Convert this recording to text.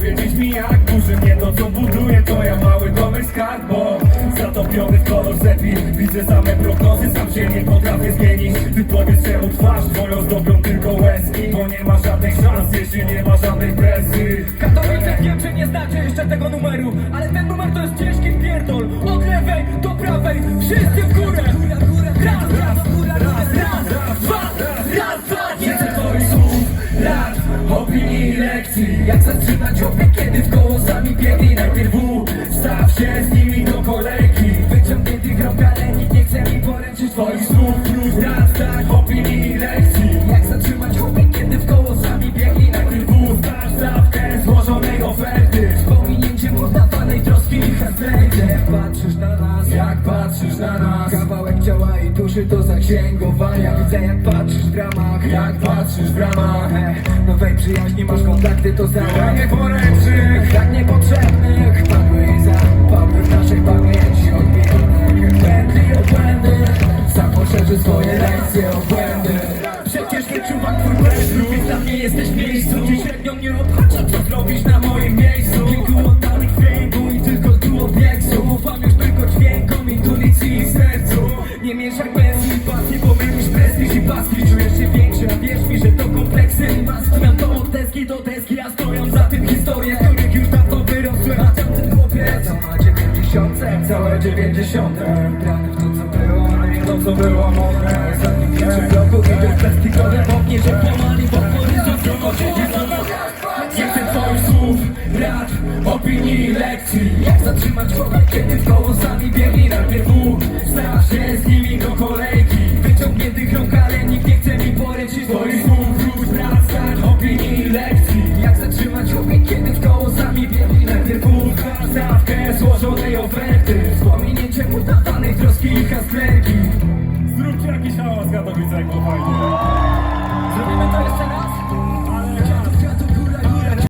powiedzieć mi jak duży mnie to co buduje To ja mały domy skarb, bo zatopiony w kolor zepi Widzę same prognozy, sam się nie potrafię zmienić. Ty powiesz czemu twarz, twoją zdobią tylko łezki. Bo nie ma żadnej szans, jeśli nie ma żadnej presji. Katowice w Niemczech nie znacie jeszcze tego numeru Ale ten numer obieg, kiedy w koło sami biegli I duszy to zaksięgowania Widzę jak patrzysz w ramach, jak patrzysz w ramach. Nowej przyjaźni masz kontakty to za nie poręcznych, tak niepotrzebnych. Padły i zapadły w naszej pamięci odmiennych. Błędy i obłędy Sam poszerzy swoje lekcje o błędy. Przecież wyczuwam twój bezruch Więc dla mnie jesteś w miejscu. Dziś średnio mnie obchacza co zrobisz na moim miejscu. Kilku Nie mieszaj pensji i pasji, bo mylisz prestiż i paski Czujesz się większy, a wierz mi, że to kompleksy. I maski Zmian to od deski do deski, a stoją za tym historie Których już dawno wyrosłem, a tamten chłopiec To ma dziewięćdziesiątce, całe dziewięćdziesiąte. Grany w to co było, nie to co było mądre Zanim pierwszy bloku i to plastikowe woknie Że pomali w horyzont, tylko nie chcę twoich słów, rad, opinii lekcji. Jak zatrzymać wodę, kiedy w koło sklejki. Zróbcie jakiś hałas, Katowice, jak fajnie. Zrobimy to jeszcze raz?